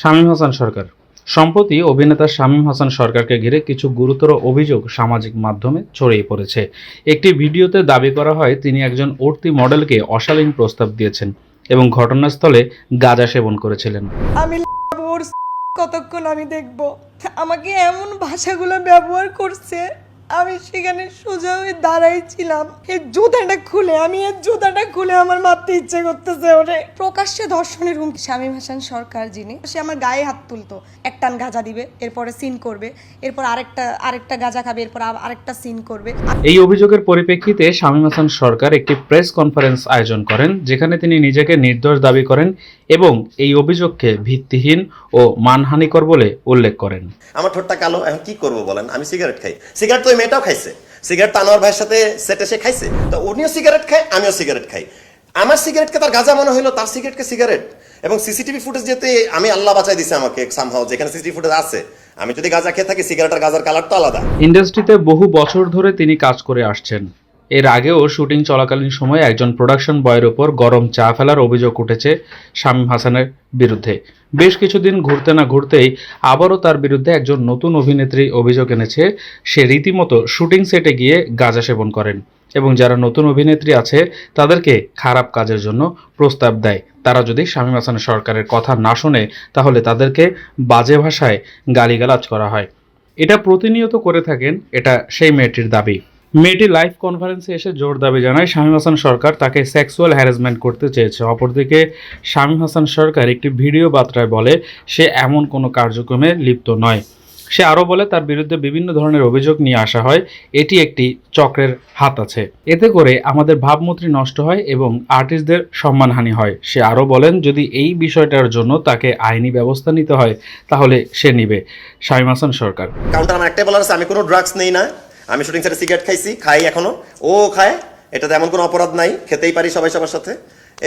শামীম হাসান সরকার। সম্প্রতি অভিনেতা শামীম হাসান সরকারকে ঘিরে কিছু গুরুতর অভিযোগ সামাজিক মাধ্যমে ছড়িয়ে পড়েছে। একটি ভিডিওতে দাবি করা হয়, তিনি একজন উঠতি মডেলকে অশালীন প্রস্তাব দিয়েছেন এবং ঘটনাস্থলে গাঁজা সেবন করেছিলেন। আমি কতক্ষণ আমি দেখব? আমাকে এমন ভাষাগুলো ব্যবহার করছে। আমি সেখানে সোজা হয়ে দাঁড়াই ছিলাম। এই জুতাটা খুলে আমি এর জুতাটা খুলে আমার মারতে ইচ্ছে করতেছে ওরে। প্রকাশ্যে ধর্ষণের হুমকি শামীম হাসান সরকার যিনি সে আমার গায়ে হাত তুলতো। একটান গাঁজা দিবে এরপরে সিন করবে এরপর আরেকটা আরেকটা গাঁজা খাবে এরপর আরেকটা সিন করবে। এই অভিযোগের পরিপ্রেক্ষিতে শামীম হাসান সরকার একটি প্রেস কনফারেন্স আয়োজন করেন যেখানে তিনি নিজেকে নির্দোষ দাবি করেন এবং এই অভিযোগকে ভিত্তিহীন ও মানহানিকর বলে উল্লেখ করেন। আমার ঠোঁটটা কালো এখন কি করব বলেন? আমি সিগারেট খাই। সিগারেট তো মেয়েটাও খাইছে। সিগারেট তানোয়ার ভাইয়ের সাথে সেটে সে খাইছে। তো উনিও সিগারেট খায়, আমিও সিগারেট খাই। আমার সিগারেটকে তার গাঁজা মনে হইল, তার সিগারেটকে সিগারেট। এবং সিসিটিভি ফুটেজ যেতে আমি আল্লাহ বাঁচাই দিছে আমাকে সামহাও যেখানে সিসিটিভি ফুটেজ আছে। আমি যদি গাঁজা খেয়ে থাকি সিগারেট আর গাঁজার কালার তো আলাদা। ইন্ডাস্ট্রিতে বহু বছর ধরে তিনি কাজ করে আসছেন। এর আগেও শুটিং চলাকালীন সময়ে একজন প্রোডাকশন বয়ের ওপর গরম চা ফেলার অভিযোগ উঠেছে শামীম হাসানের বিরুদ্ধে। বেশ কিছুদিন ঘুরতে না ঘুরতেই আবারও তার বিরুদ্ধে একজন নতুন অভিনেত্রী অভিযোগ এনেছে। সে রীতিমতো শুটিং সেটে গিয়ে গাঁজা সেবন করেন এবং যারা নতুন অভিনেত্রী আছে, তাদেরকে খারাপ কাজের জন্য প্রস্তাব দেয়। তারা যদি শামীম হাসান সরকারের কথা না শোনে, তাহলে তাদেরকে বাজে ভাষায় গালিগালাজ করা হয়। এটা প্রতিনিয়ত করে থাকেন, এটা সেই মেয়েটির দাবি। মেয়েটি লাইভ কনফারেন্সে এসে জোর দাবি জানায়, শামীম হাসান সরকার তাকে সেক্সুয়াল হ্যারাসমেন্ট করতে চেয়েছে। অপরদিকে, শামীম হাসান সরকার একটি ভিডিও বার্তায় বলে, সে এমন কোনো কার্যক্রমে লিপ্ত নয়। সে আরও বলে, তার বিরুদ্ধে বিভিন্ন ধরনের অভিযোগ নিয়ে আসা হয়। এটি একটি চক্রের হাত আছে। এতে করে আমাদের ভাবমূর্তি নষ্ট হয় এবং আর্টিস্টদের সম্মানহানি হয়। সে আরও বলেন, যদি এই বিষয়টার জন্য তাকে আইনি ব্যবস্থা নিতে হয়, তাহলে সে নিবে। শামীম হাসান সরকার। কাউন্টার আমার একটাই বলার আছে, আমি কোনো ড্রাগস নেই না। আমি শুটিং সেটে সিগারেট খাইছি, খাই এখনও। ও খায়, এটাতে এমন কোনো অপরাধ নাই, খেতেই পারি সবাই সবার সাথে।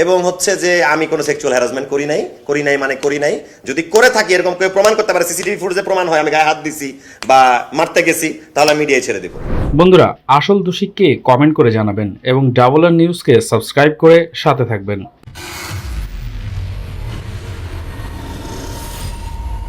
এবং হচ্ছে যে আমি কোনো সেক্সুয়াল হ্যারাসমেন্ট করি নাই করি নাই মানে করি নাই। যদি করে থাকি, এরকম কেউ প্রমাণ করতে পারে সিসিটিভি ফুটেজে প্রমাণ হয়, আমি গায়ে হাত দিছি বা মারতে গেছি, তাহলে মিডিয়ায় ছেড়ে দেবো। বন্ধুরা, আসল দোষীকে কমেন্ট করে জানাবেন, এবং ডাবল আর নিউজকে সাবস্ক্রাইব করে সাথে থাকবেন।